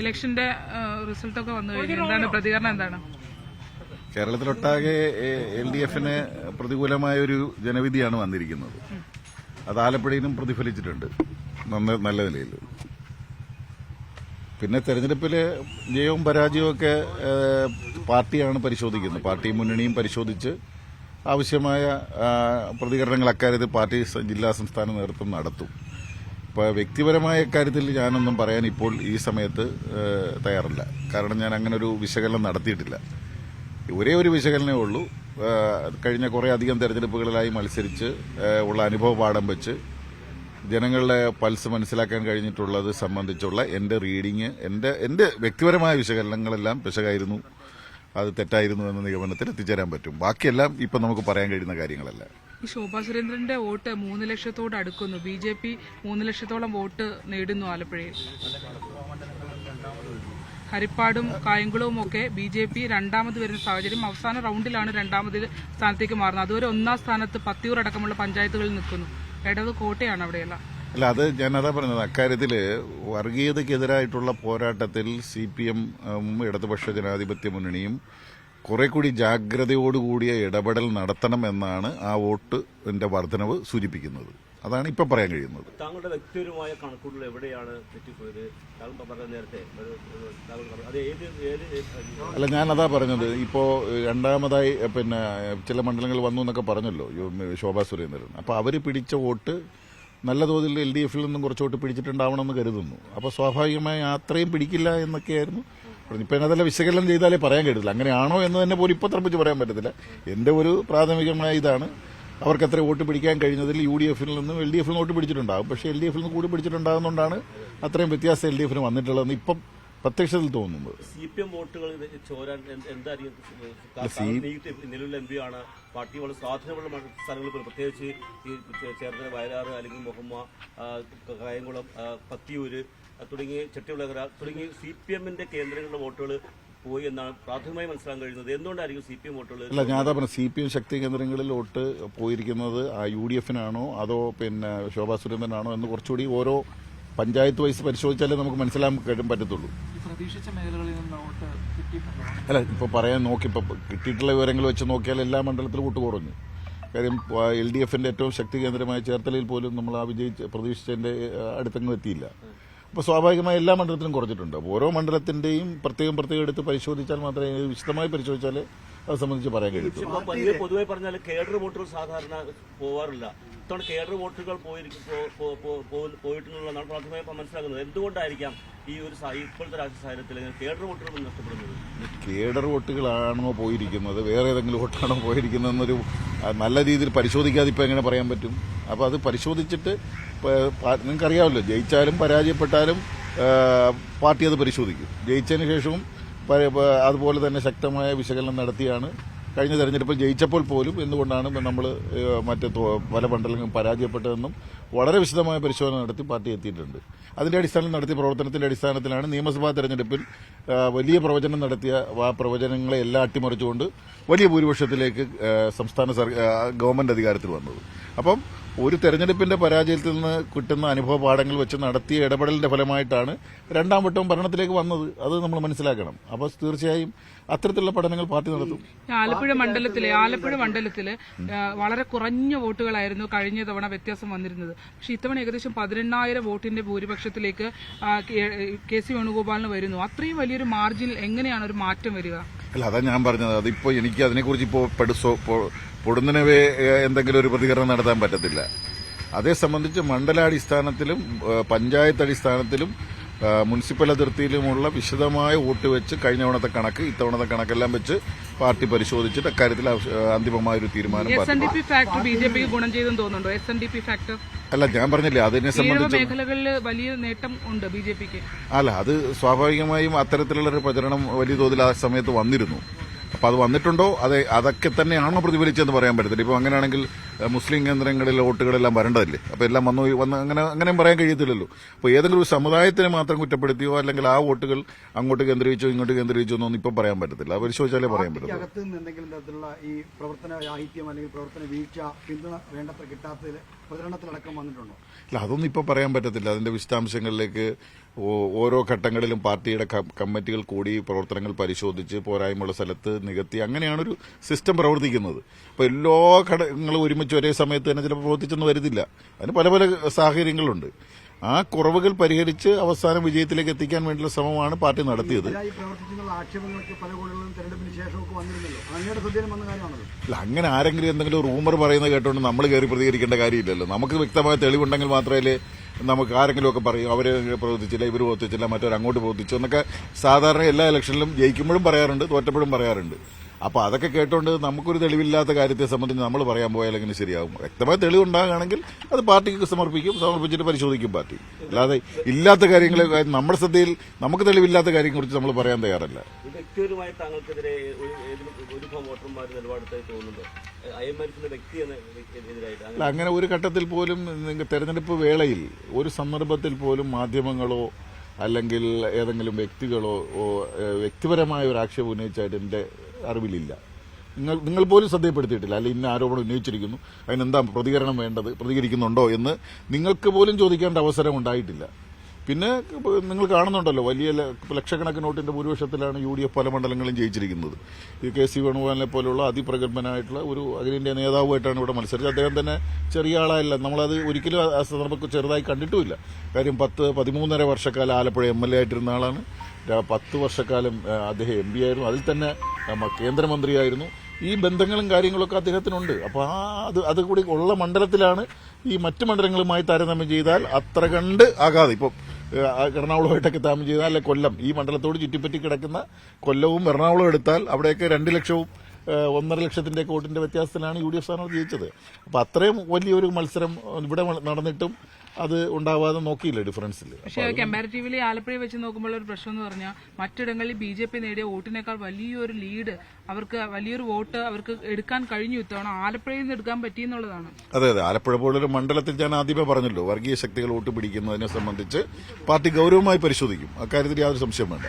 ഇലക്ഷന്റെ result ഒക്കെ വന്നു കഴിഞ്ഞു. എന്താണ് പ്രതികരണം എന്താണ്? കേരളത്തിലൊട്ടാകെ എൽ ഡി എഫിന് പ്രതികൂലമായ ഒരു ജനവിധിയാണ് വന്നിരിക്കുന്നത്. അത് ആലപ്പുഴയിലും പ്രതിഫലിച്ചിട്ടുണ്ട്. നല്ല നിലയിൽ. പിന്നെ തെരഞ്ഞെടുപ്പിൽ ജയവും പരാജയവും ഒക്കെ പാർട്ടിയാണ് പരിശോധിക്കുന്നത്. പാർട്ടി മുന്നണിയും പരിശോധിച്ച് ആവശ്യമായ പ്രതികരണങ്ങൾ അക്കാര്യത്തിൽ പാർട്ടി ജില്ലാ സംസ്ഥാന നേതൃത്വം നടത്തും. വ്യക്തിപരമായ കാര്യത്തിൽ ഞാനൊന്നും പറയാൻ ഇപ്പോൾ ഈ സമയത്ത് തയ്യാറില്ല. കാരണം ഞാൻ അങ്ങനെ ഒരു വിശകലനം നടത്തിയിട്ടില്ല. ഒരേ ഒരു വിശകലനമേ ഉള്ളൂ. കഴിഞ്ഞ കുറേ അധികം തെരഞ്ഞെടുപ്പുകളിലായി മത്സരിച്ച് ഉള്ള അനുഭവ പാഠം വെച്ച് ജനങ്ങളുടെ പൾസ് മനസ്സിലാക്കാൻ കഴിഞ്ഞിട്ടുള്ളത് സംബന്ധിച്ചുള്ള എന്റെ റീഡിങ് എന്റെ എന്റെ വ്യക്തിപരമായ വിശകലനങ്ങളെല്ലാം പിശകായിരുന്നു. അത് തെറ്റായിരുന്നു എന്ന നിഗമനത്തിൽ എത്തിച്ചേരാൻ പറ്റും. ബാക്കിയെല്ലാം ഇപ്പം നമുക്ക് പറയാൻ കഴിയുന്ന കാര്യങ്ങളല്ല. ഈ ശോഭാ സുരേന്ദ്രന്റെ വോട്ട് മൂന്ന് ലക്ഷത്തോട് അടുക്കുന്നു. ബി ജെ പി മൂന്ന് ലക്ഷത്തോളം വോട്ട് നേടുന്നു ആലപ്പുഴയിൽ. ഹരിപ്പാടും കായംകുളവും ഒക്കെ ബി ജെ പി രണ്ടാമത് വരുന്ന സാഹചര്യം അവസാന റൗണ്ടിലാണ് രണ്ടാമത് സ്ഥാനത്തേക്ക് മാറുന്നത്. അതുവരെ ഒന്നാം സ്ഥാനത്ത് പത്തിയൂർ അടക്കമുള്ള പഞ്ചായത്തുകളിൽ നിൽക്കുന്നു. ഇടത് കോട്ടയാണ് അവിടെയുള്ള. അല്ല അത് ഞാനതാ പറഞ്ഞത് അക്കാര്യത്തിൽ വർഗീയതയ്ക്കെതിരായിട്ടുള്ള പോരാട്ടത്തിൽ സി പി എം ഇടതുപക്ഷ ജനാധിപത്യ മുന്നണിയും കുറെ കൂടി ജാഗ്രതയോടുകൂടിയ ഇടപെടൽ നടത്തണം എന്നാണ് ആ വോട്ടിന്റെ വർധനവ് സൂചിപ്പിക്കുന്നത്. അതാണ് ഇപ്പൊ പറയാൻ കഴിയുന്നത്. താങ്കളുടെ വ്യക്തിപരമായ കണക്കുകൾ എവിടെയാണ് തെറ്റിപ്പോയത്? നേരത്തെ അല്ല ഞാൻ അതാ പറഞ്ഞത്. ഇപ്പോ രണ്ടാമതായി പിന്നെ ചില മണ്ഡലങ്ങൾ വന്നു എന്നൊക്കെ പറഞ്ഞല്ലോ ശോഭാ സുരേന്ദ്രൻ. അപ്പൊ അവർ പിടിച്ച വോട്ട് നല്ല തോതിൽ എൽ ഡി എഫിൽ നിന്നും കുറച്ച് വോട്ട് പിടിച്ചിട്ടുണ്ടാവണമെന്ന് കരുതുന്നു. അപ്പൊ സ്വാഭാവികമായി അത്രയും പിടിക്കില്ല എന്നൊക്കെയായിരുന്നു. ഇപ്പൊ വിശകലനം ചെയ്താലേ പറയാൻ കഴിയത്തില്ല അങ്ങനെയാണോ എന്ന് തന്നെ പോലും ഇപ്പൊ തർപ്പിച്ച് പറയാൻ പറ്റത്തില്ല. എന്റെ ഒരു പ്രാഥമികമായ ഇതാണ്. അവർക്ക് അത്ര വോട്ട് പിടിക്കാൻ കഴിഞ്ഞതിൽ യു ഡി എഫിൽ നിന്നും എൽ ഡി എഫിൽ നിന്ന് വോട്ട് പിടിച്ചിട്ടുണ്ടാകും. പക്ഷേ എൽ ഡി എഫിൽ നിന്ന് കൂടി പിടിച്ചിട്ടുണ്ടാകുന്നതുകൊണ്ടാണ് അത്രയും വ്യത്യാസം എൽ ഡി എഫിന് വന്നിട്ടുള്ളതെന്ന് ഇപ്പം പ്രത്യക്ഷത്തിൽ തോന്നുന്നത്. സി പി എം വോട്ടുകൾ ചോരാൻ എന്തായിരിക്കും? എം പി ആണ്. പാർട്ടി വളരെ സ്വാധീനമുള്ള സ്ഥലങ്ങളിൽ പ്രത്യേകിച്ച് ഈ ചേർത്തല വയലാറ് അല്ലെങ്കിൽ മുഹമ്മ കായംകുളം പത്തിയൂര് ആ, തുടങ്ങിയ തുടങ്ങി സി പി എമ്മിന്റെ കേന്ദ്രങ്ങളുടെ വോട്ടുകൾ പോയി എന്നാണ് പ്രാഥമികമായി മനസ്സിലാക്കാൻ കഴിയുന്നത്. എന്തുകൊണ്ടായിരിക്കും സി പി എം വോട്ടുകൾ അല്ല ഞാൻ പറഞ്ഞു സി പി എം ശക്തി കേന്ദ്രങ്ങളിൽ വോട്ട് പോയിരിക്കുന്നത് ആ യു ഡി എഫിനാണോ അതോ പിന്നെ ശോഭാ സുരേന്ദ്രനാണോ എന്ന് കുറച്ചുകൂടി ഓരോ പഞ്ചായത്ത് വൈസ് പരിശോധിച്ചാലേ നമുക്ക് മനസ്സിലാക്കാൻ പറ്റത്തുള്ളൂ. പ്രതീക്ഷിച്ച മേഖലകളിൽ നിന്ന് വോട്ട് അല്ല ഇപ്പോൾ പറയാൻ നോക്കി ഇപ്പോൾ കിട്ടിയിട്ടുള്ള വിവരങ്ങൾ വെച്ച് നോക്കിയാൽ എല്ലാ മണ്ഡലത്തിലും വോട്ട് കുറഞ്ഞു. കാര്യം എൽ ഡി എഫിന്റെ ഏറ്റവും ശക്തി കേന്ദ്രമായ ചേർത്തലയിൽ പോലും നമ്മൾ ആ വിജയിച്ച് പ്രതീക്ഷിച്ചതിന്റെ അടുത്തെങ്ങും എത്തിയില്ല. അപ്പോൾ സ്വാഭാവികമായി എല്ലാ മണ്ഡലത്തിലും കുറച്ചിട്ടുണ്ട് അപ്പോൾ ഓരോ മണ്ഡലത്തിന്റെയും പ്രത്യേകം പ്രത്യേകം എടുത്ത് പരിശോധിച്ചാൽ മാത്രമേ വിശദമായി പരിശോധിച്ചാൽ അത് സംബന്ധിച്ച് പറയാൻ കഴിയൂ പൊതുവെ പറഞ്ഞാൽ കേഡർ വോട്ടുകൾ സാധാരണ പോവാറില്ല. ഇത്തവണ കേഡർ വോട്ടുകൾ പോയിട്ടുള്ളതാണ് പ്രാഥമികമായി മനസ്സിലാക്കുന്നത്. എന്തുകൊണ്ടായിരിക്കാം ഈ ഒരു ഇപ്പോഴത്തെ രാഷ്ട്രീയ സാഹചര്യത്തിൽ കേഡർ വോട്ടുകൾ നഷ്ടപ്പെടുന്നത്? കേഡർ വോട്ടുകളാണോ പോയിരിക്കുന്നത്? വേറെ ഏതെങ്കിലും വോട്ടാണോ പോയിരിക്കുന്നത് എന്നൊരു നല്ല രീതിയിൽ പരിശോധിക്കാതെ ഇപ്പം എങ്ങനെ പറയാൻ പറ്റും? അപ്പോൾ അത് പരിശോധിച്ചിട്ട് നിങ്ങൾക്കറിയാമല്ലോ ജയിച്ചാലും പരാജയപ്പെട്ടാലും പാർട്ടി അത് പരിശോധിക്കും. ജയിച്ചതിന് ശേഷവും അതുപോലെ തന്നെ ശക്തമായ വിശകലനം നടത്തിയാണ് കഴിഞ്ഞ തെരഞ്ഞെടുപ്പിൽ ജയിച്ചപ്പോൾ പോലും എന്തുകൊണ്ടാണ് നമ്മൾ മറ്റ് പല മണ്ഡലങ്ങളും പരാജയപ്പെട്ടതെന്നും വളരെ വിശദമായ പരിശോധന നടത്തി പാർട്ടി എത്തിയിട്ടുണ്ട്. അതിന്റെ അടിസ്ഥാനത്തിൽ നടത്തിയ പ്രവർത്തനത്തിന്റെ അടിസ്ഥാനത്തിലാണ് നിയമസഭാ തെരഞ്ഞെടുപ്പിൽ വലിയ പ്രവചനം നടത്തിയ ആ പ്രവചനങ്ങളെ എല്ലാം അട്ടിമറിച്ചുകൊണ്ട് വലിയ ഭൂരിപക്ഷത്തിലേക്ക് സംസ്ഥാന ഗവൺമെന്റ് അധികാരത്തിൽ വന്നത്. അപ്പം ഒരു തെരഞ്ഞെടുപ്പിന്റെ പരാജയത്തിൽ നിന്ന് കിട്ടുന്ന അനുഭവ പാഠങ്ങൾ വെച്ച് നടത്തിയ ഇടപെടലിന്റെ ഫലമായിട്ടാണ് രണ്ടാം വട്ടവും ഭരണത്തിലേക്ക് വന്നത്. അത് നമ്മൾ മനസ്സിലാക്കണം. അപ്പോൾ തീർച്ചയായും അത്തരത്തിലുള്ള പഠനങ്ങൾ പാർട്ടി നടത്തും. ആലപ്പുഴ മണ്ഡലത്തിലെ ആലപ്പുഴ മണ്ഡലത്തിൽ വളരെ കുറഞ്ഞ വോട്ടുകളായിരുന്നു കഴിഞ്ഞ തവണ വ്യത്യാസം വന്നിരുന്നത്. പക്ഷെ ഇത്തവണ ഏകദേശം പതിനെണ്ണായിരം വോട്ടിന്റെ ഭൂരിപക്ഷത്തിലേക്ക് കെ- കെ സി വേണുഗോപാലിന് വരുന്നു. അത്രയും വലിയൊരു മാർജിനിൽ എങ്ങനെയാണ് ഒരു മാറ്റം വരിക? അല്ല അതാ ഞാൻ പറഞ്ഞത്. അതിപ്പോ എനിക്ക് അതിനെക്കുറിച്ച് ഇപ്പോൾ പെടുസോ പൊടുന്നനവേ എന്തെങ്കിലും ഒരു പ്രതികരണം നടത്താൻ പറ്റത്തില്ല. അതേ സംബന്ധിച്ച് മണ്ഡലാടിസ്ഥാനത്തിലും പഞ്ചായത്ത് അടിസ്ഥാനത്തിലും മുനിസിപ്പൽ അതിർത്തിയിലുമുള്ള വിശദമായ വോട്ട് വെച്ച് കഴിഞ്ഞ തവണത്തെ കണക്ക് ഇത്തവണത്തെ കണക്കെല്ലാം വെച്ച് പാർട്ടി പരിശോധിച്ചിട്ട് അക്കാര്യത്തിൽ അന്തിമമായ ഒരു തീരുമാനം അല്ല ഞാൻ പറഞ്ഞില്ലേ അതിനെ സംബന്ധിച്ച് മേഖലകളിൽ വലിയ നേട്ടം ഉണ്ട് ബി ജെ പിക്ക്. അല്ല അത് സ്വാഭാവികമായും അത്തരത്തിലുള്ള ഒരു പ്രചരണം വലിയ തോതിൽ ആ സമയത്ത് വന്നിരുന്നു. അപ്പൊ അത് വന്നിട്ടുണ്ടോ? അതെ അതൊക്കെ തന്നെയാണോ പ്രതിഫലിച്ചതെന്ന് പറയാൻ പറ്റത്തില്ല. ഇപ്പൊ അങ്ങനെയാണെങ്കിൽ മുസ്ലിം കേന്ദ്രങ്ങളിൽ വോട്ടുകളെല്ലാം വരേണ്ടതല്ലേ? അപ്പൊ എല്ലാം വന്നു വന്ന് അങ്ങനെ അങ്ങനെയും പറയാൻ കഴിയത്തില്ലല്ലോ. അപ്പൊ ഏതെങ്കിലും ഒരു സമുദായത്തിനെ മാത്രം കുറ്റപ്പെടുത്തിയോ അല്ലെങ്കിൽ ആ വോട്ടുകൾ അങ്ങോട്ട് കേന്ദ്രീകരിച്ചോ ഇങ്ങോട്ട് കേന്ദ്രീകരിച്ചോ എന്നൊന്നും ഇപ്പം പറയാൻ പറ്റത്തില്ല. അത് പരിശോധിച്ചാലേ പറയാൻ പറ്റത്തില്ല അകത്ത് ഈ പ്രവർത്തന അല്ലെങ്കിൽ പ്രവർത്തന വീഴ്ച പിന്തുണ വേണ്ടത്ര കിട്ടാത്തതിൽ പ്രചരണത്തിലടക്കം ഇല്ല അതൊന്നും ഇപ്പോൾ പറയാൻ പറ്റത്തില്ല. അതിന്റെ വിശദാംശങ്ങളിലേക്ക് ഓരോ ഘട്ടങ്ങളിലും പാർട്ടിയുടെ കമ്മിറ്റികൾ കൂടി പ്രവർത്തനങ്ങൾ പരിശോധിച്ച് പോരായ്മയുള്ള സ്ഥലത്ത് നികത്തി അങ്ങനെയാണ് ഒരു സിസ്റ്റം പ്രവർത്തിക്കുന്നത്. അപ്പോൾ എല്ലാ ഘടകങ്ങളും ഒരുമിച്ച് ഒരേ സമയത്ത് തന്നെ ചിലപ്പോൾ പ്രവർത്തിച്ചെന്ന് വരുന്നില്ല അതിന് പല പല സാഹചര്യങ്ങളുണ്ട്. ആ കുറവുകൾ പരിഹരിച്ച് അവസാനം വിജയത്തിലേക്ക് എത്തിക്കാൻ വേണ്ടിയുള്ള ശ്രമമാണ് പാർട്ടി നടത്തിയത്. അല്ല അങ്ങനെ ആരെങ്കിലും എന്തെങ്കിലും റൂമർ പറയുന്നത് കേട്ടോണ്ട് നമ്മൾ കയറി പ്രതികരിക്കേണ്ട കാര്യമില്ലല്ലോ. നമുക്ക് വ്യക്തമായ തെളിവുണ്ടെങ്കിൽ മാത്രമേ നമുക്ക് ആരെങ്കിലും ഒക്കെ പറയും അവർ പ്രവർത്തിച്ചില്ല ഇവർ പ്രവർത്തിച്ചില്ല മറ്റവർ അങ്ങോട്ട് പ്രവർത്തിച്ചു എന്നൊക്കെ സാധാരണ എല്ലാ ഇലക്ഷനിലും ജയിക്കുമ്പോഴും പറയാറുണ്ട് തോറ്റപ്പോഴും പറയാറുണ്ട്. അപ്പൊ അതൊക്കെ കേട്ടോണ്ട് നമുക്കൊരു തെളിവില്ലാത്ത കാര്യത്തെ സംബന്ധിച്ച് നമ്മൾ പറയാൻ പോയാൽ എങ്ങനെ ശരിയാകും വ്യക്തമായ തെളിവുണ്ടാകുകയാണെങ്കിൽ അത് പാർട്ടിക്ക് സമർപ്പിക്കും സമർപ്പിച്ചിട്ട് പരിശോധിക്കും പാർട്ടി. അല്ലാതെ ഇല്ലാത്ത കാര്യങ്ങളെ നമ്മുടെ ശ്രദ്ധയിൽ നമുക്ക് തെളിവില്ലാത്ത കാര്യങ്ങളെക്കുറിച്ച് നമ്മൾ പറയാൻ തയ്യാറല്ല. വ്യക്തിപരമായി താങ്കൾക്കെതിരെ ഒരു വോട്ടർമാർ നിലപാടെടുത്തായി തോന്നുന്നുണ്ടോ? അല്ല അങ്ങനെ ഒരു ഘട്ടത്തിൽ പോലും നിങ്ങൾ തെരഞ്ഞെടുപ്പ് വേളയിൽ ഒരു സന്ദർഭത്തിൽ പോലും മാധ്യമങ്ങളോ അല്ലെങ്കിൽ ഏതെങ്കിലും വ്യക്തികളോ വ്യക്തിപരമായ ഒരു ആക്ഷേപം ഉന്നയിച്ചായിട്ട് എന്റെ അറിവിലില്ല. നിങ്ങൾ നിങ്ങൾ പോലും ശ്രദ്ധയപ്പെടുത്തിയിട്ടില്ല. അല്ല ഇന്ന ആരോപണം ഉന്നയിച്ചിരിക്കുന്നു. അതിനെന്താ പ്രതികരണം വേണ്ടത്? പ്രതികരിക്കുന്നുണ്ടോ എന്ന് നിങ്ങൾക്ക് പോലും ചോദിക്കേണ്ട അവസരം ഉണ്ടായിട്ടില്ല. പിന്നെ നിങ്ങൾ കാണുന്നുണ്ടല്ലോ വലിയ ലക്ഷക്കണക്കിന് നോട്ടിന്റെ ഭൂരിപക്ഷത്തിലാണ് യു ഡി എഫ് പല മണ്ഡലങ്ങളും ജയിച്ചിരിക്കുന്നത്. ഈ കെ സി വേണുഗോപാലിനെ പോലുള്ള അതിപ്രഗത്ഭനായിട്ടുള്ള ഒരു അഖിലേന്ത്യാ നേതാവുമായിട്ടാണ് ഇവിടെ മത്സരിച്ചത്. അദ്ദേഹം തന്നെ ചെറിയ ആളായല്ല. നമ്മളത് ഒരിക്കലും ആ സന്ദർഭം ചെറുതായി കണ്ടിട്ടുമില്ല. കാര്യം പത്ത് പതിമൂന്നര വർഷക്കാലം ആലപ്പുഴ എം എൽ എ ആയിട്ടിരുന്ന ആളാണ്. പത്ത് വർഷക്കാലം അദ്ദേഹം എം പി ആയിരുന്നു. അതിൽ തന്നെ കേന്ദ്രമന്ത്രിയായിരുന്നു. ഈ ബന്ധങ്ങളും കാര്യങ്ങളൊക്കെ അദ്ദേഹത്തിനുണ്ട്. അപ്പോൾ ആ അത് അതുകൂടി ഉള്ള മണ്ഡലത്തിലാണ് ഈ മറ്റ് മണ്ഡലങ്ങളുമായി താരതമ്യം ചെയ്താൽ അത്ര കണ്ട് ആകാതെ. ഇപ്പം എറണാകുളമായിട്ടൊക്കെ താരതമ്യം ചെയ്താൽ അല്ലെ കൊല്ലം. ഈ മണ്ഡലത്തോട് ചുറ്റിപ്പറ്റി കിടക്കുന്ന കൊല്ലവും എറണാകുളവും എടുത്താൽ അവിടെയൊക്കെ രണ്ട് ലക്ഷവും ഒന്നര ലക്ഷത്തിന്റെ കോട്ടിന്റെ വ്യത്യാസത്തിലാണ് യു ഡി എഫ് സ്ഥാനാർത്ഥി ജയിച്ചത്. അപ്പൊ അത്രയും വലിയൊരു മത്സരം ഇവിടെ നടന്നിട്ടും അത് ഉണ്ടാവാതെ നോക്കിയില്ല ഡിഫറൻസിൽ പക്ഷേ കമ്പാരിറ്റീവ്ലി ആലപ്പുഴ വെച്ച് നോക്കുമ്പോൾ ഒരു പ്രശ്നം എന്ന് പറഞ്ഞാൽ മറ്റിടങ്ങളിൽ ബി ജെ പി നേടിയ വോട്ടിനേക്കാൾ വലിയൊരു ലീഡ് അവർക്ക് വലിയൊരു വോട്ട് അവർക്ക് എടുക്കാൻ കഴിഞ്ഞു ഇത്തവണ. ആലപ്പുഴയിൽ നിന്ന് എടുക്കാൻ പറ്റിയെന്നുള്ളതാണ് അതെ അതെ. ആലപ്പുഴ പോലൊരു മണ്ഡലത്തിൽ ഞാൻ ആദ്യമേ പറഞ്ഞല്ലോ വർഗീയ ശക്തികൾ വോട്ട് പിടിക്കുന്നതിനെ സംബന്ധിച്ച് പാർട്ടി ഗൗരവമായി പരിശോധിക്കും. അക്കാര്യത്തിൽ യാതൊരു സംശയം വേണ്ട.